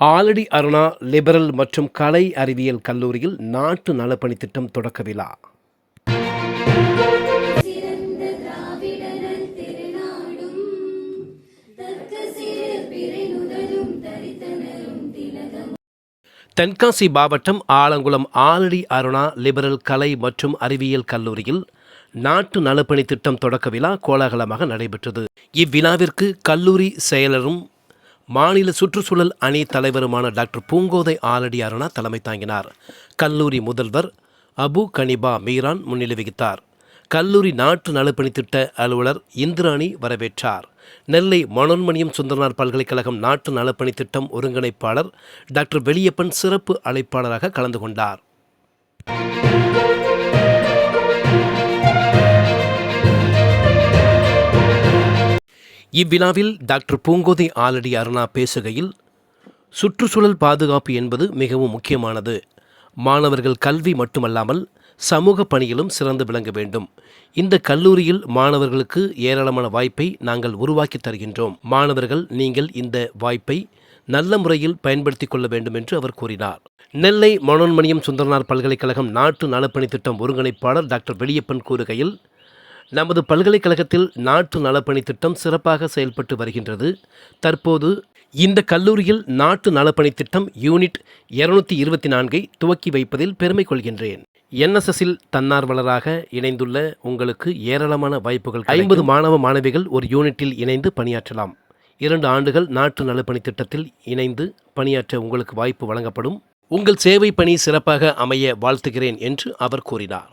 Aladi Aruna liberal மற்றும் கலை அறிவியல் கல்லூரியில் நாட்டு நலப்பணி திட்டம் தொடக்க விழா. தென்காசி மாவட்டம் ஆலங்குளம் ஆலடி அருணா லிபரல் கலை மற்றும் அறிவியல் கல்லூரியில் நாட்டு நலப்பணி திட்டம் தொடக்க விழா கோலாகலமாக நடைபெற்றது. இவ்விழாவிற்கு கல்லூரி செயலரும் மாநில சுற்றுச்சூழல் அணி தலைவருமான டாக்டர் பூங்கோதை ஆலடி அருணா தலைமை தாங்கினார். கல்லூரி முதல்வர் அபு கனிபா மீரான் முன்னிலை வகித்தார். கல்லூரி நாட்டு நலப்பணி திட்ட அலுவலர் இந்திராணி வரவேற்றார். நெல்லை மனோன்மணியம் சுந்தரனார் பல்கலைக்கழகம் நாட்டு நலப்பணி திட்டம் ஒருங்கிணைப்பாளர் டாக்டர் வெளியப்பன் சிறப்பு அழைப்பாளராக கலந்து கொண்டார். இவ்விழாவில் டாக்டர் பூங்கோதை ஆலடி அருணா பேசுகையில் சுற்றுச்சூழல் பாதுகாப்பு என்பது மிகவும் முக்கியமானது. மாணவர்கள் கல்வி மட்டுமல்லாமல் சமூக பணியிலும் சிறந்து விளங்க வேண்டும். இந்த கல்லூரியில் மாணவர்களுக்கு ஏராளமான வாய்ப்பை நாங்கள் உருவாக்கி தருகின்றோம். மாணவர்கள் நீங்கள் இந்த வாய்ப்பை நல்ல முறையில் பயன்படுத்திக் கொள்ள வேண்டும் என்று அவர் கூறினார். நெல்லை மனோன்மணியம் சுந்தரனார் பல்கலைக்கழகம் நாட்டு நலப்பணி திட்டம் ஒருங்கிணைப்பாளர் டாக்டர் வெளியப்பன் கூறுகையில் நமது பல்கலைக்கழகத்தில் நாட்டு நலப்பணி திட்டம் சிறப்பாக செயல்பட்டு வருகின்றது. தற்போது இந்த கல்லூரியில் நாட்டு நலப்பணி திட்டம் யூனிட் இருநூத்தி இருபத்தி நான்கை துவக்கி வைப்பதில் பெருமை கொள்கின்றேன். என்எஸ்எஸ்ஸில் தன்னார்வலராக இணைந்துள்ள உங்களுக்கு ஏராளமான வாய்ப்புகள் ஐம்பது மாணவ மாணவிகள் ஒரு யூனிட்டில் இணைந்து பணியாற்றலாம். இரண்டு ஆண்டுகள் நாட்டு நலப்பணி திட்டத்தில் இணைந்து பணியாற்ற உங்களுக்கு வாய்ப்பு வழங்கப்படும். உங்கள் சேவை பணி சிறப்பாக அமைய வாழ்த்துகிறேன் என்று அவர் கூறினார்.